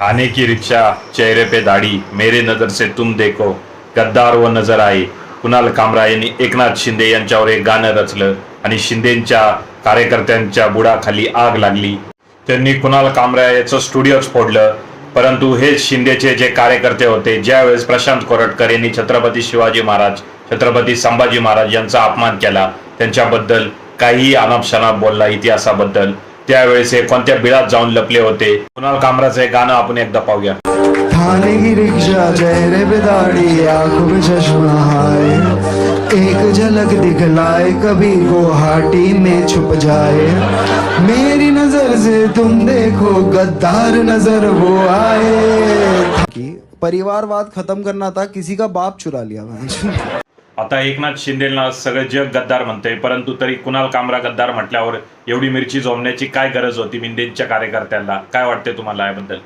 आने की रिक्शा चेहरे पे दाढी मेरे नजर से तुम देखो गद्दार व नजर आहे कुणाल कामरा यांनी एकनाथ शिंदे यांच्यावर एक गाणं रचलं आणि शिंदेच्या कार्यकर्त्यांच्या बुडाखाली आग लागली. त्यांनी कुणाल कामरा याचं स्टुडिओच फोडलं परंतु हे शिंदेचे जे कार्यकर्ते होते ज्यावेळेस प्रशांत कोरटकर यांनी छत्रपती शिवाजी महाराज छत्रपती संभाजी महाराज यांचा अपमान केला त्यांच्याबद्दल काहीही अनापशनाप बोलला इतिहासाबद्दल त्यावेळेस हे कोणत्या बिळात जाऊन लपले होते? कुणाल कामराचं हे गाणं आपण एकदा पाहूया. थाने की रिक्शा चेहरे पे दाढ़ी आँखों में चश्मा है एक झलक दिखलाए कभी गुवाहाटी में छुप जाए। मेरी नज़र से तुम देखो गद्दार नज़र वो आए। कि परिवारवाद खत्म करना था किसी का बाप चुरा लिया आता एकनाथ शिंदेना सगळं जग गद्दार म्हणतंय परंतु तरी कुणाल कामरा गद्दार म्हटल्यावर एवढी मिरची जोमण्याची काय गरज होती मिंदेच्या कार्यकर्त्यांना? काय वाटते तुम्हाला याबद्दल?